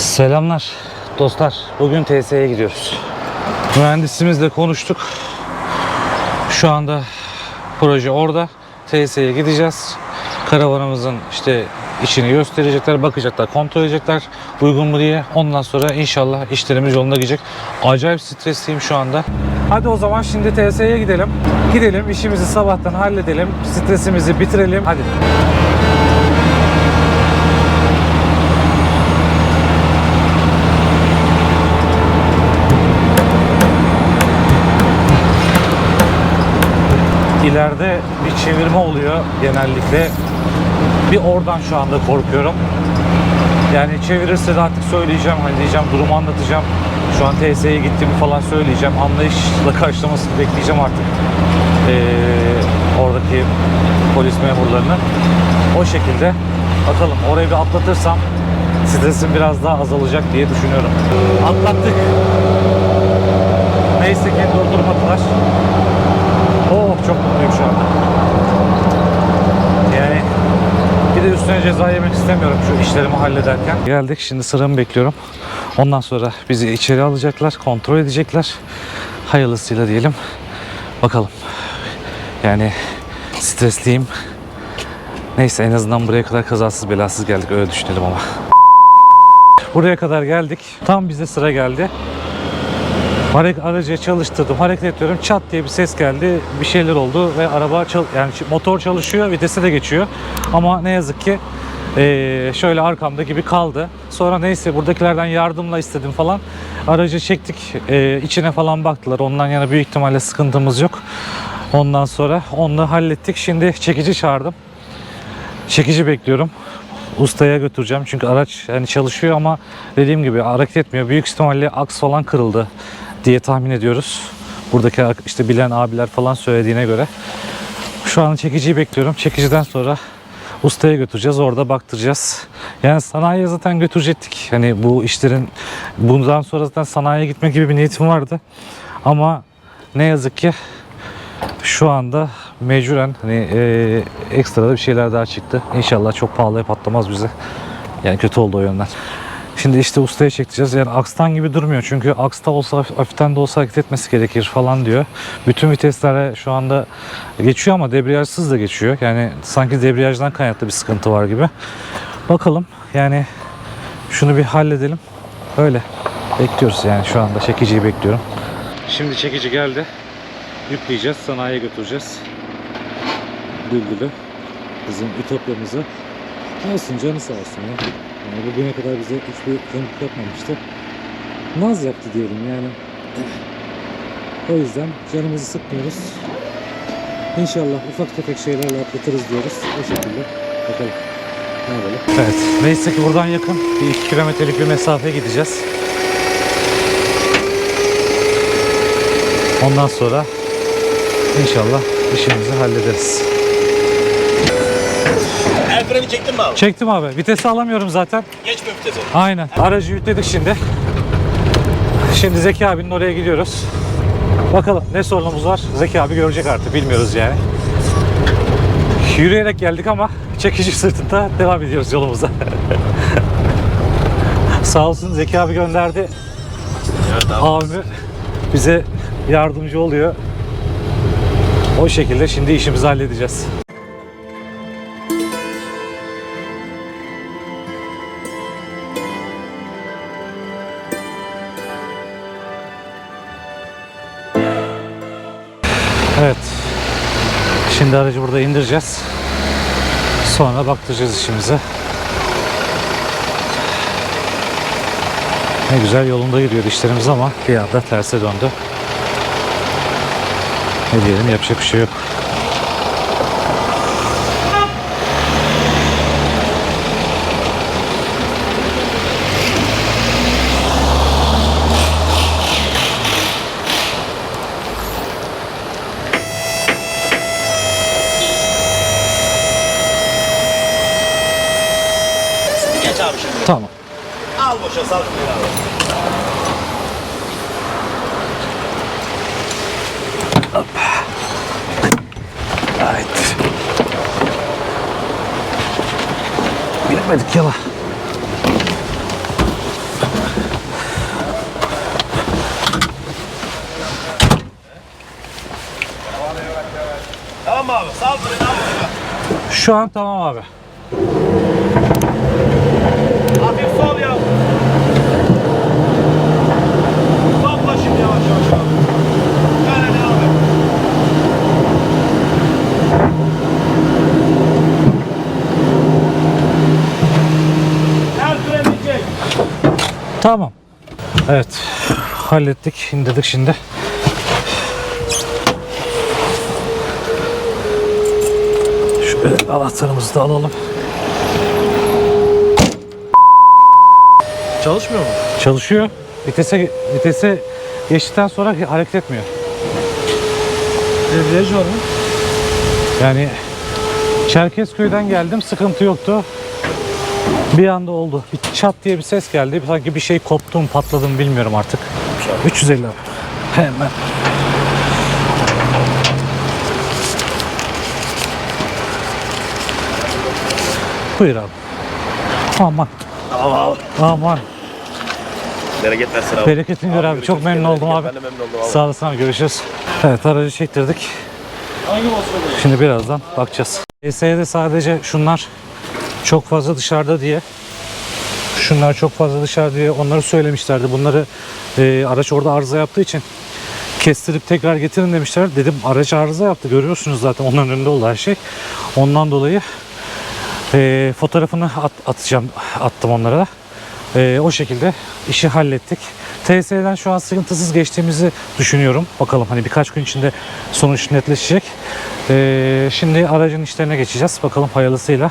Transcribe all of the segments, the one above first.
Selamlar dostlar. Bugün TSE'ye gidiyoruz. Mühendisimizle konuştuk. Şu anda proje orada. TSE'ye gideceğiz. Karavanımızın işte içini gösterecekler, bakacaklar, kontrol edecekler uygun mu diye. Ondan sonra inşallah işlerimiz yolunda gidecek. Acayip stresliyim şu anda. Hadi o zaman şimdi TSE'ye gidelim. Gidelim, işimizi sabahtan halledelim. Stresimizi bitirelim. Hadi. İleride bir çevirme oluyor genellikle. Bir oradan şu anda korkuyorum. Yani çevirirse de artık söyleyeceğim. Hani diyeceğim durumu anlatacağım. Şu an TSE'ye gittiğimi falan söyleyeceğim. Anlayışla karşılamasını bekleyeceğim artık. Ee, oradaki polis memurlarının. O şekilde bakalım orayı bir atlatırsam stresim biraz daha azalacak diye düşünüyorum. Atlattık. Neyse ki durdurmadılar. Oh çok mutluyum şu anda. Yani bir de üstüne ceza yemek istemiyorum şu işlerimi hallederken. Geldik şimdi sıramı bekliyorum. Ondan sonra bizi içeri alacaklar, kontrol edecekler. Hayırlısıyla diyelim. Bakalım. Yani stresliyim. Neyse en azından buraya kadar kazasız belasız geldik öyle düşünelim ama. Buraya kadar geldik. Tam bize sıra geldi. Hareket aracı çalıştırdım, hareket ediyorum. Çat diye bir ses geldi. Bir şeyler oldu ve araba çal yani motor çalışıyor, vitese de geçiyor. Ama ne yazık ki eee, şöyle arkamda gibi kaldı. Sonra neyse buradakilerden yardımla istedim falan. Aracı çektik, eee, içine falan baktılar. Ondan yana büyük ihtimalle sıkıntımız yok. Ondan sonra onu hallettik. Şimdi çekici çağırdım. Çekici bekliyorum. Ustaya götüreceğim çünkü araç yani çalışıyor ama dediğim gibi hareket etmiyor. Büyük ihtimalle aks falan kırıldı diye tahmin ediyoruz. Buradaki işte bilen abiler falan söylediğine göre. Şu an çekiciyi bekliyorum. Çekiciden sonra ustaya götüreceğiz. Orada baktıracağız. Yani sanayiye zaten götürecektik. Hani bu işlerin bundan sonra zaten sanayiye gitmek gibi bir niyetim vardı. Ama ne yazık ki şu anda mecburen hani e, ekstra da bir şeyler daha çıktı. İnşallah çok pahalıya patlamaz bize. Yani kötü oldu o yönden. Şimdi işte ustaya çekeceğiz. Yani akstan gibi durmuyor. Çünkü aksta olsa hafif- hafiften de olsa hareket etmesi gerekir falan diyor. Bütün viteslere şu anda geçiyor ama debriyajsız da geçiyor. Yani sanki debriyajdan kaynaklı bir sıkıntı var gibi. Bakalım yani şunu bir halledelim. Öyle. Bekliyoruz yani şu anda çekiciyi bekliyorum. Şimdi çekici geldi. Yükleyeceğiz. Sanayiye götüreceğiz. Bülbül'ü. Bizim ütopyamızı. Olsun canı sağ olsun ya. Yani bugüne kadar bize hiçbir kömük yapmamıştı. Naz yaptı diyelim yani. O yüzden canımızı sıkmıyoruz. İnşallah ufak tefek şeylerle atlatırız diyoruz. O şekilde. Bakalım. Ne yapalım? Evet. Neyse ki buradan yakın. Bir iki kilometrelik bir mesafe gideceğiz. Ondan sonra inşallah işimizi hallederiz. Çektin mi abi? Çektim abi. Vitesi alamıyorum zaten. Geç mi vitesi? Aynen. Aracı yükledik şimdi. Şimdi Zeki abinin oraya gidiyoruz. Bakalım ne sorunumuz var. Zeki abi görecek artık. Bilmiyoruz yani. Yürüyerek geldik ama çekici sırtında devam ediyoruz yolumuza. Sağ olsun Zeki abi gönderdi. Evet Abimi bize yardımcı oluyor. O şekilde şimdi işimizi halledeceğiz. Şimdi aracı burada indireceğiz. Sonra baktıracağız işimize. Ne güzel yolunda gidiyor işlerimiz ama bir anda terse döndü. Ne diyelim yapacak bir şey yok. Sağ Hoppa. Evet. Bilemedik ya. Tamam abi. Sağ freni abi. Şu an tamam abi. Hafif sol ya. Tamam. Evet. Hallettik. indirdik şimdi. Şöyle anahtarımızı da alalım. Çalışmıyor mu? Çalışıyor. Vitese vitese geçtikten sonra hareket etmiyor. Debriyaj var mı? Yani Çerkezköy'den geldim. Sıkıntı yoktu. Bir anda oldu. Bir çat diye bir ses geldi. Sanki bir şey koptu mu patladı mı bilmiyorum artık. 350 abi. Hemen. Buyur abi. Aman. Abi. Aman. Bereket versin abi. Bereketin gör abi. Çok görüşürüz. memnun oldum abi. Ben de memnun oldum abi. Sağ olasın abi. Görüşürüz. Evet aracı çektirdik. Hangi Şimdi birazdan bakacağız. ES'de sadece şunlar çok fazla dışarıda diye şunlar çok fazla dışarıda diye onları söylemişlerdi. Bunları e, araç orada arıza yaptığı için kestirip tekrar getirin demişler. Dedim araç arıza yaptı görüyorsunuz zaten onun önünde oldu her şey. Ondan dolayı e, fotoğrafını at- atacağım attım onlara da. E, o şekilde işi hallettik. TSE'den şu an sıkıntısız geçtiğimizi düşünüyorum. Bakalım hani birkaç gün içinde sonuç netleşecek. E, şimdi aracın işlerine geçeceğiz. Bakalım hayırlısıyla.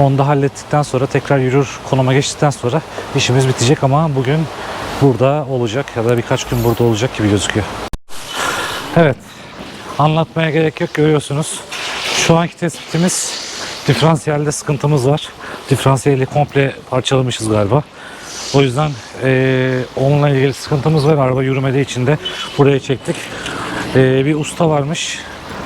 Onu da hallettikten sonra tekrar yürür konuma geçtikten sonra işimiz bitecek ama bugün burada olacak ya da birkaç gün burada olacak gibi gözüküyor. Evet. Anlatmaya gerek yok görüyorsunuz. Şu anki tespitimiz diferansiyelde sıkıntımız var. Diferansiyeli komple parçalamışız galiba. O yüzden eee, onunla ilgili sıkıntımız var. Araba yürümediği için de buraya çektik. Eee, bir usta varmış.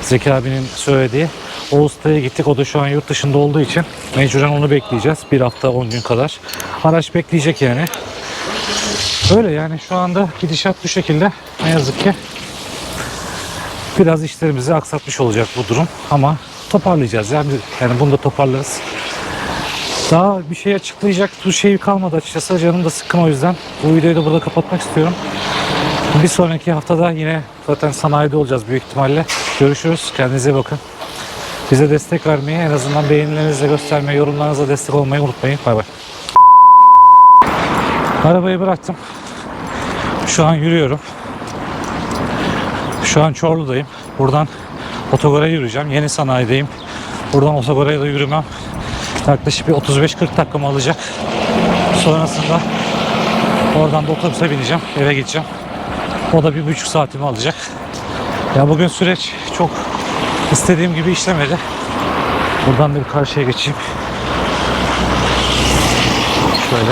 Zeki abinin söylediği. O ustaya gittik. O da şu an yurt dışında olduğu için mecburen onu bekleyeceğiz. Bir hafta 10 gün kadar. Araç bekleyecek yani. Öyle yani şu anda gidişat bu şekilde. Ne yazık ki biraz işlerimizi aksatmış olacak bu durum ama toparlayacağız yani, yani bunu da toparlarız. Daha bir şey açıklayacak bir şey kalmadı açıkçası canım da sıkkın o yüzden bu videoyu da burada kapatmak istiyorum. Bir sonraki haftada yine zaten sanayide olacağız büyük ihtimalle. Görüşürüz. Kendinize bakın. Bize destek vermeyi, en azından beğenilerinizle göstermeyi, yorumlarınızla destek olmayı unutmayın. Bay bay. Arabayı bıraktım. Şu an yürüyorum. Şu an Çorlu'dayım. Buradan otogara yürüyeceğim. Yeni sanayideyim. Buradan otogara da yürümem. Yaklaşık bir 35-40 dakikamı alacak. Sonrasında oradan da otobüse bineceğim. Eve gideceğim. O da bir buçuk saatimi alacak. Ya bugün süreç çok istediğim gibi işlemedi. Buradan da bir karşıya geçeyim. Şöyle.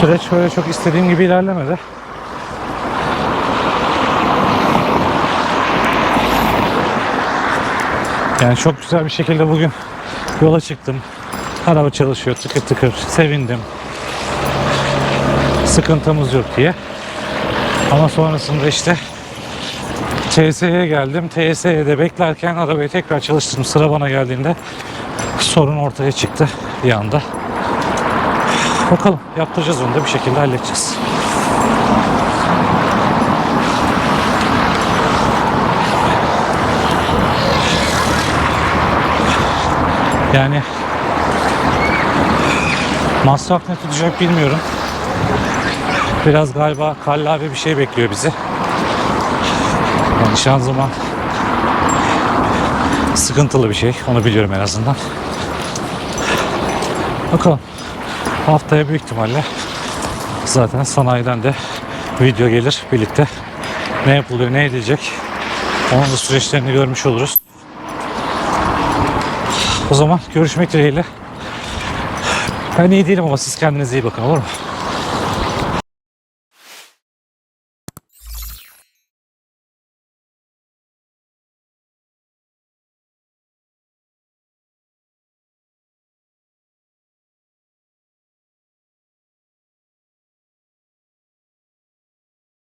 Süreç böyle çok istediğim gibi ilerlemedi. Yani çok güzel bir şekilde bugün yola çıktım. Araba çalışıyor tıkır tıkır. Sevindim. Sıkıntımız yok diye. Ama sonrasında işte TSE'ye geldim. TSE'de beklerken arabayı tekrar çalıştırdım. Sıra bana geldiğinde sorun ortaya çıktı bir anda. Bakalım yaptıracağız onu da bir şekilde halledeceğiz. Yani masraf ne tutacak bilmiyorum. Biraz galiba kallavi bir şey bekliyor bizi. Yani şanzıman sıkıntılı bir şey. Onu biliyorum en azından. Bakalım. Haftaya büyük ihtimalle zaten sanayiden de video gelir birlikte. Ne yapılıyor, ne edilecek. Onun da süreçlerini görmüş oluruz. O zaman görüşmek dileğiyle. Ben iyi değilim ama siz kendinize iyi bakın olur mu?